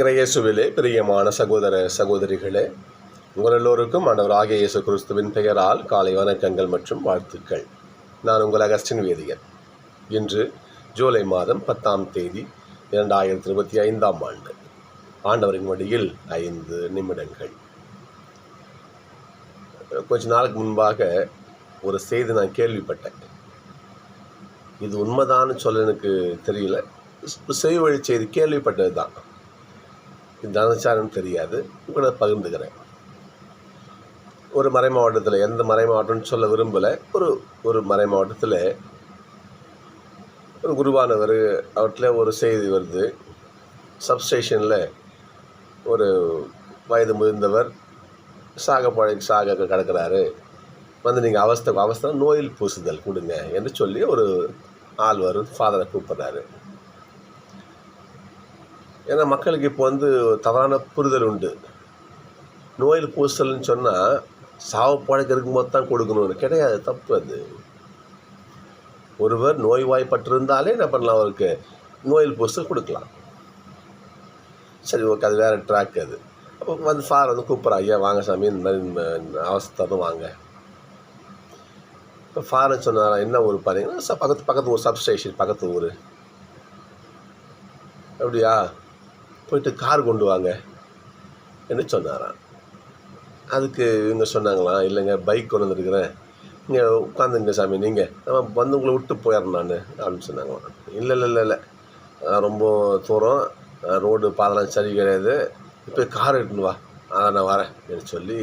இறையேசுவிலே பிரியமான சகோதர சகோதரிகளே உங்கள் எல்லோருக்கும் ஆண்டவராகிய இயேசு கிறிஸ்துவின் பெயரால் காலை வணக்கங்கள் மற்றும் வாழ்த்துக்கள். நான் உங்கள் அகஸ்டின் வேதியர் இன்று ஜூலை மாதம் பத்தாம் தேதி இரண்டாயிரத்தி இருபத்தி ஐந்தாம் ஆண்டு. ஆண்டவரின் வழியில் ஐந்து நிமிடங்கள். கொஞ்ச நாளுக்கு முன்பாக ஒரு செய்தி நான் கேள்விப்பட்டேன். இது உண்மைதான்னு சொல்ல எனக்கு தெரியல. செய்வழி செய்தி கேள்விப்பட்டது தான் இது தனச்சாரன்னு தெரியாது. உங்களை பகிர்ந்துக்கிறேன். ஒரு மறை மாவட்டத்தில் எந்த மறை மாவட்டம்னு சொல்ல விரும்பலை. ஒரு ஒரு மறை மாவட்டத்தில் ஒரு குருவானவர் அவற்றில் ஒரு செய்தி வருது. சப்ஸ்டேஷனில் ஒரு வயது முதிர்ந்தவர் சாக பழை சாக கிடக்கிறாரு. வந்து நீங்கள் அவஸ்தை அவஸ்தை நோயில் பூசுதல் கொடுங்க என்று சொல்லி ஒரு ஆள் வரும் ஃபாதரை கூப்பிட்றாரு. ஏன்னா மக்களுக்கு இப்போ வந்து தவறான புரிதல் உண்டு. நோயில் பூசல்னு சொன்னால் சாவு பழக்கம் இருக்கும்போது தான் கொடுக்கணும்னு. கிடையாது தப்பு அது. ஒருவர் நோய்வாய்ப்பட்டிருந்தாலே என்ன பண்ணலாம் அவருக்கு? நோயில் பூசல் கொடுக்கலாம். சரி ஓகே அது வேறு ட்ராக் அது. அப்போ வந்து ஃபார் வந்து கூப்பிட்றா ஐயா வாங்க சாமி இந்த மாதிரி இந்த வாங்க. இப்போ ஃபாரன் சொன்னாரா என்ன ஊர் பார்த்தீங்கன்னா பக்கத்து பக்கத்து ஊர் சப்ஸ்டேஷன் பக்கத்து ஊர். அப்படியா? போயிட்டு கார் கொண்டு வாங்க என்று சொன்னாராம். அதுக்கு இவங்க சொன்னாங்களாம் இல்லைங்க பைக் கொண்டு வந்துருக்குறேன். இங்கே உட்காந்துங்க சாமி நீங்கள் நான் வந்து உங்களை விட்டு போயிடுறேன் நான் அப்படின்னு சொன்னாங்களாம். இல்லை இல்லை இல்லை இல்லை. அதான் ரொம்ப தூரம். ரோடு பாதெல்லாம் சரி கிடையாது. இப்போ கார் எடுத்துன்னு வா. அதான் நான் வரேன் என்று சொல்லி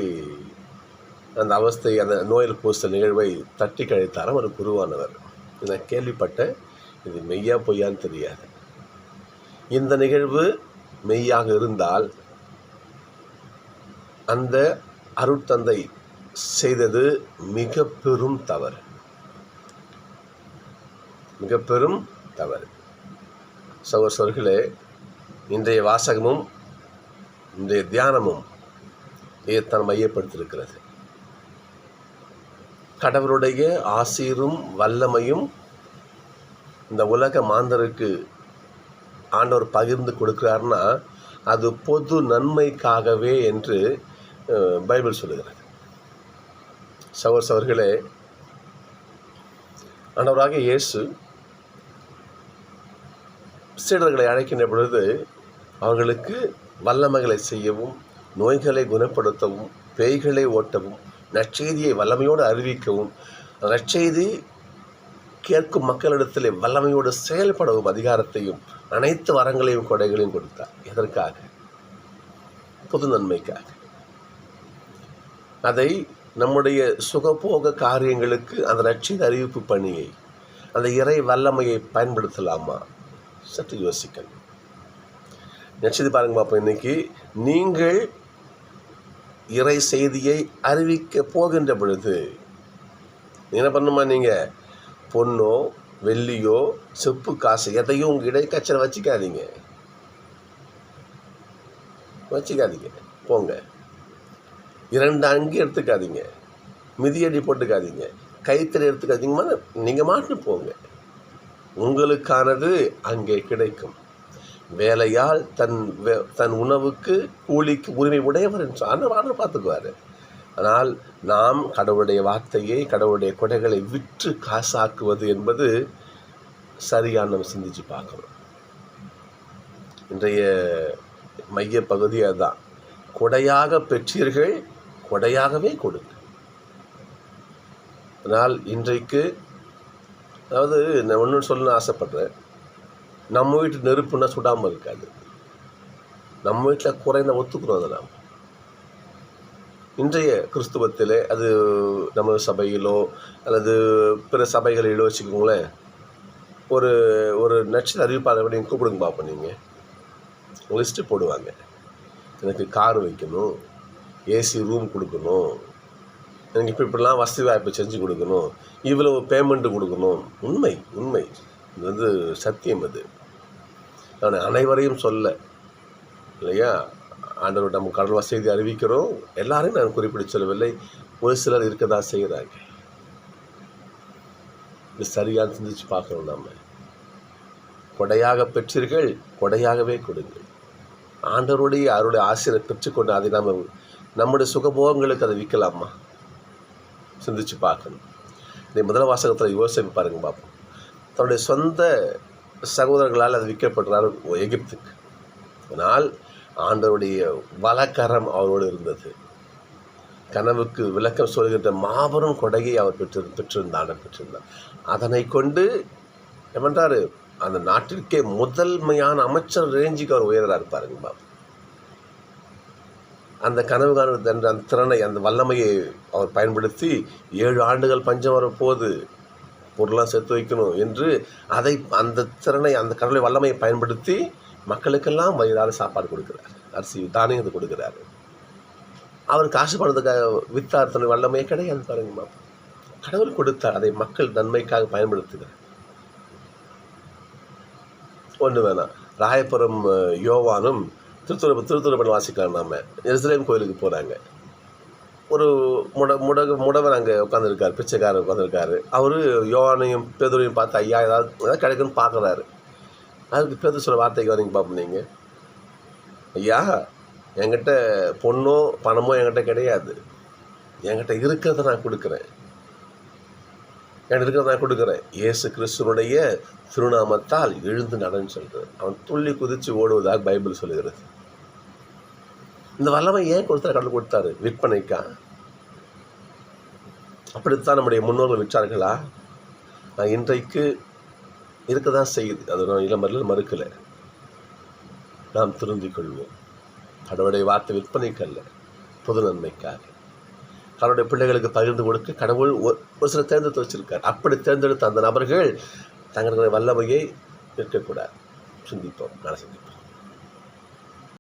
அந்த அவஸ்தை அந்த நோயில் பூச நிகழ்வை தட்டி கழித்தார ஒரு குருவானவர். நான் கேள்விப்பட்டேன் இது மெய்யா பொய்யான்னு தெரியாது. இந்த நிகழ்வு மெய்யாக இருந்தால் அந்த அருட்தந்தை செய்தது மிக பெரும் தவறு. மிக பெரும் தவறு. சகோசர்களே இன்றைய வாசகமும் இன்றைய தியானமும் இதைத்தான் மையப்படுத்தியிருக்கிறது. கடவுளுடைய ஆசீரும் வல்லமையும் இந்த உலக மாந்தருக்கு ஆண்டவர் பகிர்ந்து கொடுக்குறாருன்னா அது பொது நன்மைக்காகவே என்று பைபிள் சொல்லுகிறது. சவர் சவர்களே ஆண்டவராக இயேசு சீடர்களை அழைக்கின்ற பொழுது அவர்களுக்கு வல்லமைகளை செய்யவும் நோய்களை குணப்படுத்தவும் பேய்களை ஓட்டவும் நற்செய்தியை வல்லமையோடு அறிவிக்கவும் நற்செய்தி கேட்கும் மக்களிடத்திலே வல்லமையோடு செயல்படவும் அதிகாரத்தையும் அனைத்து வரங்களையும் கொடைகளையும் கொடுத்தார். எதற்காக? பொது நன்மைக்காக. அதை நம்முடைய சுகபோக காரியங்களுக்கு அந்த ரட்சித அறிவிப்பு பணியை அந்த இறை வல்லமையை பயன்படுத்தலாமா? சற்று யோசிக்கணும். நட்சதி பாருங்க பார்ப்போம் இன்னைக்கு நீங்கள் இறை செய்தியை அறிவிக்க போகின்ற பொழுது என்ன பண்ணுமா நீங்கள் பொண்ணோ வெள்ளியோ செப்பு காசு எதையும் உங்கள் இடைக்கச்சலை வச்சுக்காதீங்க. வச்சுக்காதீங்க. போங்க. இரண்டு அங்கி எடுத்துக்காதீங்க. மிதியடி போட்டுக்காதீங்க. கைத்தறி எடுத்துக்காதீங்க. நீங்கள் மாட்டு போங்க. உங்களுக்கானது அங்கே கிடைக்கும். வேலையால் தன் தன் உணவுக்கு கூலிக்கு உரிமை உடையவர் என்று ஆண்டவர் பார்த்துக்குவார். ஆனால் நாம் கடவுளுடைய வார்த்தையை கடவுளுடைய கொடைகளை விற்று காசாக்குவது என்பது சரியான நம்ம சிந்திச்சு பார்க்கணும். இன்றைய மைய பகுதி அதுதான். கொடையாக பெற்றீர்கள் கொடையாகவே கொடுங்க. ஆனால் இன்றைக்கு அதாவது நான் ஒன்று சொல்லணும்னு ஆசைப்பட்றேன். நம்ம வீட்டு நெருப்புன்னா சுடாமல் இருக்காது. நம்ம வீட்டில் குறைந்த ஒத்துக்கிறோம் அதை நாம். இன்றைய கிறிஸ்துவத்தில் அது நம்ம சபையிலோ அல்லது பிற சபைகளிலோ வச்சுக்கோங்களேன். ஒரு ஒரு நட்சத்திர அறிவிப்பாளர் நீங்கள் கூப்பிடுங்க பார்ப்போம் நீங்கள் லிஸ்ட்டு போடுவாங்க. எனக்கு கார் வைக்கணும். ஏசி ரூம் கொடுக்கணும். எனக்கு இப்போ இப்படிலாம் வசதி வாய்ப்பு செஞ்சு கொடுக்கணும். இவ்வளோ பேமெண்ட்டு கொடுக்கணும். உண்மை உண்மை. இது வந்து சத்தியம் அது. நான் அனைவரையும் சொல்ல. இல்லையா? ஆண்டவர் நம்ம கடல் வசதி அறிவிக்கிறோம். எல்லாரையும் நான் குறிப்பிட்டு சொல்லவில்லை. ஒரு சிலர் இருக்க தான் செய்கிறாங்க இது சரியாக சிந்திச்சு பார்க்கணும் நம்ம கொடையாக பெற்றீர்கள் கொடையாகவே கொடுங்கள். ஆண்டவருடைய அவருடைய ஆசிரியரை பெற்றுக்கொண்டு அதை நம்ம நம்முடைய சுகபோகங்களுக்கு அதை விற்கலாமா? சிந்திச்சு பார்க்கணும். இந்த முதல் வாசகத்தில் யோசிப்பு பாருங்க பார்ப்போம் தன்னுடைய சொந்த சகோதரர்களால் அது விற்கப்படுறாரு எகிப்துக்கு. ஆனால் ஆண்டவருடைய வலக்கரம் அவரோடு இருந்தது. கனவுக்கு விளக்கம் சொல்கின்ற மாபெரும் கொடையை அவர் பெற்று பெற்றிருந்தார் பெற்றிருந்தார். அதனை கொண்டு என்னன்றாரு அந்த நாட்டிற்கே முதன்மையான அமைச்சர் ரேஞ்சுக்கு அவர் உயர்றார் பாருங்க பாபு. அந்த கனவு காணுறது என்ற அந்த திறனை அந்த வல்லமையை அவர் பயன்படுத்தி ஏழு ஆண்டுகள் பஞ்சம் வரப்போது பொருளாக சேர்த்து வைக்கணும் என்று அதை அந்த திறனை அந்த கடவுளை வல்லமையை பயன்படுத்தி மக்களுக்கெல்லாம் வயிறார சாப்பாடு கொடுக்குறார். அரிசி தானியத்தை கொடுக்குறாரு. அவர் காசு பணத்துக்காக வித்தார் தன்னுடைய வல்லமையே கிடையாது பாருங்கம்மா கடவுள் கொடுத்தார் அதை மக்கள் நன்மைக்காக பயன்படுத்துகிறார். ஒன்று வேணாம். ராயபுரம் யோவானும் திருத்துறை திருத்துறைப்பன் வாசிக்கலாம் நாம் எருசலேம் கோயிலுக்கு போகிறாங்க ஒரு முட முடகு முடவர் அங்கே உட்காந்துருக்கார் பிச்சைக்காரர் உட்காந்துருக்காரு அவர் யோவானையும் பேதுரையும் பார்த்து ஐயா ஏதாவது ஏதாவது கிடைக்குன்னு பார்க்குறாரு. அதுக்கு பேர் சொல்ல வார்த்தைக்கு வரீங்க பார்ப்போம் நீங்கள் ஐயா என்கிட்ட பொண்ணோ பணமோ என்கிட்ட கிடையாது. என்கிட்ட இருக்கிறத நான் கொடுக்குறேன். என்கிட்ட இருக்கிறத நான் கொடுக்குறேன். இயேசு கிறிஸ்துவனுடைய திருநாமத்தால் எழுந்து நடன்னு சொல்கிறேன் அவன் துள்ளி குதித்து ஓடுவதாக பைபிள் சொல்லுகிறது. இந்த வல்லமை ஏன் கொடுத்தாரு? கடவுள் கொடுத்தாரு. விற்பனைக்கா. அப்படித்தான் நம்முடைய முன்னோர்கள் விற்றார்களா? நான் இன்றைக்கு இருக்க தான் செய்யுது. அது நான் இளமரில் மறுக்கலை. நாம் திருந்திக் கொள்வோம் கடவுளுடைய வார்த்தை விற்பனைக்கல்ல பொது நன்மைக்காக. கடவுளுடைய பிள்ளைகளுக்கு பகிர்ந்து கொடுக்க கடவுள் ஒரு ஒரு சில தேர்ந்தெடுத்து வச்சிருக்கார். அப்படி தேர்ந்தெடுத்த அந்த நபர்கள் தங்களுடைய வல்லமையை இருக்கக்கூடாது சிந்திப்போம். நாளை சிந்திப்போம்.